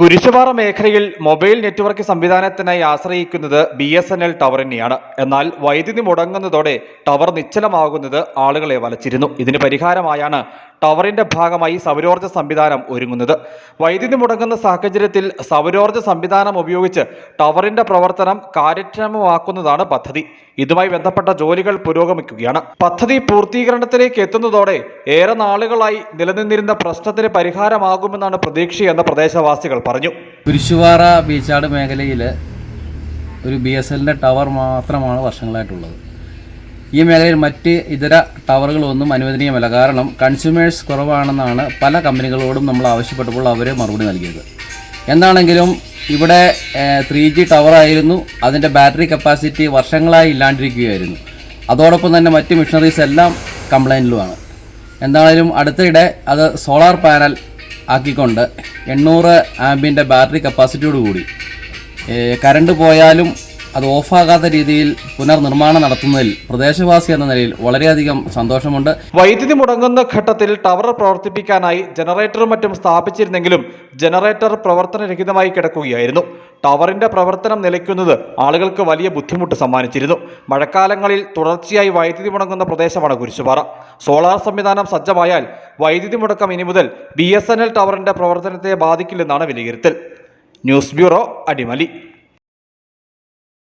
കുരിശുപാറ മേഖലയിൽ mobile network സംവിധാനത്തിനായി ആശ്രയിക്കുന്നത് ബി എസ് എൻ എൽ ടവറിനെയാണ് എന്നാൽ വൈദ്യുതി മുടങ്ങുന്നതോടെ ടവർ നിശ്ചലമാകുന്നത് ആളുകളെ വലച്ചിരുന്നു. ഇതിന് പരിഹാരമായാണ് ടവറിന്റെ ഭാഗമായി സൗരോർജ സംവിധാനം ഒരുങ്ങുന്നത്. വൈദ്യുതി മുടങ്ങുന്ന സാഹചര്യത്തിൽ സൗരോർജ സംവിധാനം ഉപയോഗിച്ച് ടവറിന്റെ പ്രവർത്തനം കാര്യക്ഷമമാക്കുന്നതാണ് പദ്ധതി. ഇതുമായി ബന്ധപ്പെട്ട ജോലികൾ പുരോഗമിക്കുകയാണ്. പദ്ധതി പൂർത്തീകരണത്തിലേക്ക് എത്തുന്നതോടെ ഏറെ നാളുകളായി നിലനിന്നിരുന്ന പ്രശ്നത്തിന് പരിഹാരമാകുമെന്നാണ് പ്രതീക്ഷയെന്ന് പ്രദേശവാസികൾ പറഞ്ഞു. കുരിശുപാറ ബീച്ചാട് മേഖലയിൽ ഒരു ബി എസ് എല്ലിന്റെ ടവർ മാത്രമാണ് വർഷങ്ങളായിട്ടുള്ളത്. ഈ മേഖലയിൽ മറ്റ് ഇതര ടവറുകളൊന്നും അനുവദനീയമല്ല. കാരണം കൺസ്യൂമേഴ്സ് കുറവാണെന്നാണ് പല കമ്പനികളോടും നമ്മൾ ആവശ്യപ്പെട്ടപ്പോൾ അവർ മറുപടി നൽകിയത്. എന്താണെങ്കിലും ഇവിടെ ത്രീ ജി ടവറായിരുന്നു. അതിന്റെ ബാറ്ററി കപ്പാസിറ്റി വർഷങ്ങളായി ഇല്ലാണ്ടിരിക്കുകയായിരുന്നു. അതോടൊപ്പം തന്നെ മറ്റ് മിഷനറീസ് എല്ലാം കംപ്ലൈന്റിലുമാണ്. എന്താണെങ്കിലും അടുത്തിടെ അത് സോളാർ പാനൽ ആക്കിക്കൊണ്ട് എണ്ണൂറ് ആംബിന്റെ ബാറ്ററി കപ്പാസിറ്റിയോട് കൂടി. കരണ്ട് പോയാലും അത് ഓഫാകാത്ത രീതിയിൽ പുനർനിർമ്മാണം നടത്തുന്നതിൽ പ്രദേശവാസി എന്ന നിലയിൽ വളരെയധികം സന്തോഷമുണ്ട്. വൈദ്യുതി മുടങ്ങുന്ന ഘട്ടത്തിൽ ടവർ പ്രവർത്തിപ്പിക്കാനായി ജനറേറ്ററും മറ്റും സ്ഥാപിച്ചിരുന്നെങ്കിലും ജനറേറ്റർ പ്രവർത്തനരഹിതമായി കിടക്കുകയായിരുന്നു. ടവറിന്റെ പ്രവർത്തനം നിലയ്ക്കുന്നത് ആളുകൾക്ക് വലിയ ബുദ്ധിമുട്ട് സമ്മാനിച്ചിരുന്നു. മഴക്കാലങ്ങളിൽ തുടർച്ചയായി വൈദ്യുതി മുടങ്ങുന്ന പ്രദേശമാണ് കുരിശുപാറ. സോളാർ സംവിധാനം സജ്ജമായാൽ വൈദ്യുതി മുടക്കം ഇനി മുതൽ ബി ടവറിന്റെ പ്രവർത്തനത്തെ ബാധിക്കില്ലെന്നാണ് വിലയിരുത്തൽ. News bureau Adimali.